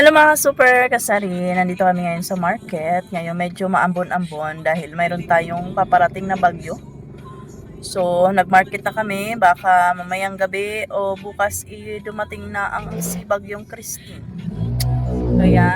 Hello mga super kasari, nandito kami ngayon sa market. Ngayon medyo maambon-ambon dahil mayroon tayong paparating na bagyo. So, nag-market na kami, baka mamayang gabi o bukas i dumating na ang si Bagyong Christine. Kaya,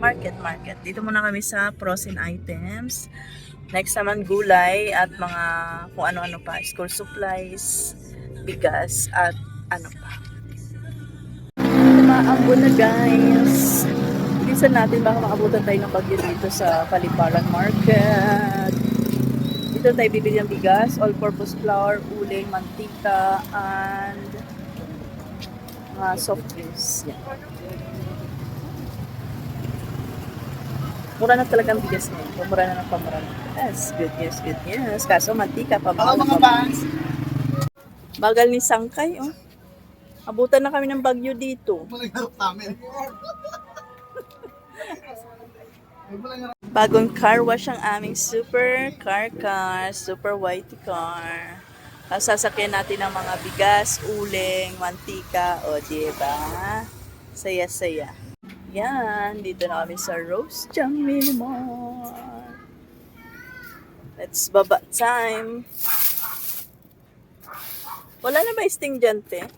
market, market. Dito muna kami sa frozen items. Next naman gulay at mga kung ano-ano pa, school supplies, bigas at ano pa. Maambon na guys. Bilisan natin baka makabutan tayo ng bagyo dito sa Paliparan Market. Dito tayo bibili ng bigas, all-purpose flour, uling, mantika, and mga soft drinks. Yan. Mura na talaga ang bigas ngayon. Pamura na ng pamura. Yes, good news, good news. Kaso mantika, pamahal na pamahal. Bagal ni Sangkay, oh. Abutan na kami ng bagyo dito. Namin. Bagong car wash ang aming super car car, super white car. Tapos sasakyan natin ang mga bigas, uling, mantika, o diba? Saya-saya. Yan, dito na kami sa Rose Jam Minimart. Let's baba time. Wala na ba sting dyan, te?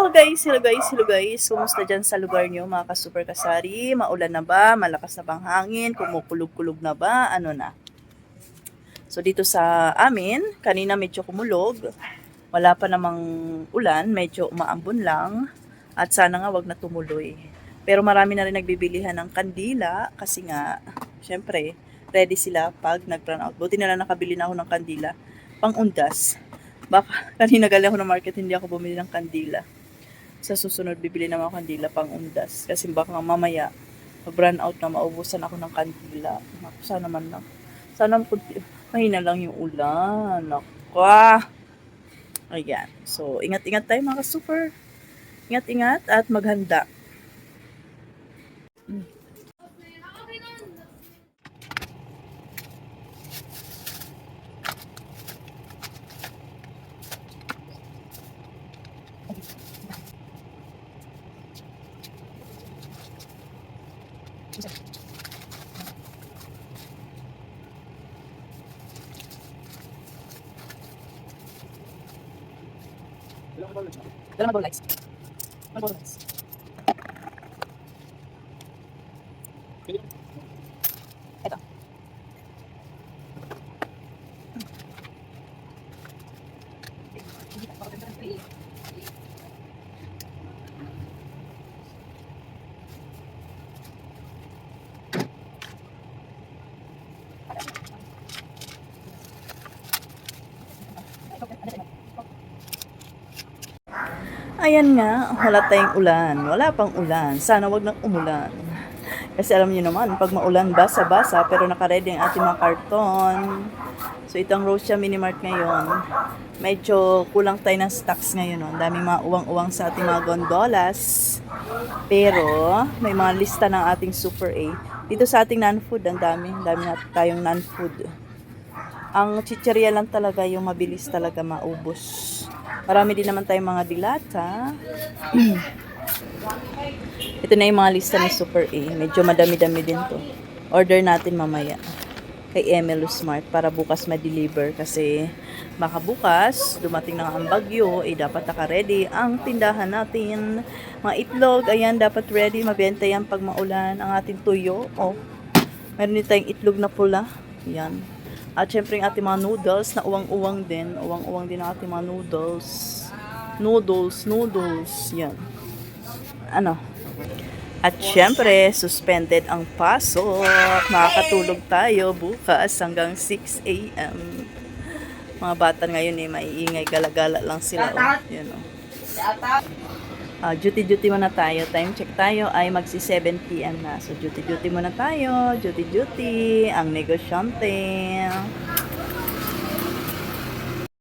Hello guys, hello guys, hello guys. Kumusta dyan sa lugar nyo mga ka-super kasari? Maulan na ba? Malakas na bang hangin? Kumukulog-kulog na ba? Ano na? So dito sa amin, kanina medyo kumulog. Wala pa namang ulan, medyo umaambon lang. At sana nga wag na tumuloy. Pero marami na rin nagbibilihan ng kandila kasi nga, syempre, ready sila pag nag-run out. Buti na lang nakabili na ako ng kandila pang undas. Baka kanina galing ako ng market, hindi ako bumili ng kandila. Sa susunod, bibili naman ako kandila pang undas. Kasi baka mamaya, mag-run out na maubusan ako ng kandila. Sana man lang. Sana mahina lang yung ulan. Naku. Ayan. So, ingat-ingat tayo mga super. Ingat-ingat at maghanda. 去的。Then I'm going to go next. I'm going to go next. Ayan nga, wala tayong ulan. Wala pang ulan. Sana wag nang umulan. Kasi alam niyo naman, pag maulan, basa-basa, pero nakaredy ang ating mga karton. So, itong Rosia Minimart ngayon, medyo kulang tayo ng stocks ngayon. Ang daming mga uwang-uwang sa ating mga gondolas. Pero, may mga lista ng ating Super A. Dito sa ating non-food, ang dami. Ang dami na tayong non-food. Ang chicheria lang talaga yung mabilis talaga maubos. Marami din naman tayong mga dilata. Ito na yung mga lista ni Super A. Medyo madami-dami din to. Order natin mamaya kay Emelo Smart para bukas ma-deliver kasi baka bukas dumating na ang bagyo eh dapat naka-ready ang tindahan natin mga itlog ayan dapat ready mabenta yan pag maulan ang ating tuyo oh meron din tayong itlog na pula yan at syempre yung ating mga noodles na uwang-uwang din uwang-uwang din ang ating mga noodles noodles noodles yan ano At syempre, suspended ang pasok. Makakatulog tayo bukas hanggang 6 a.m. Mga bata ngayon eh, maiingay, galagala lang sila. Oh. Yan, oh. Ah, duty-duty muna tayo. Time check tayo ay magsi 7 p.m. na. So, duty-duty muna tayo. Duty-duty. Ang negosyante.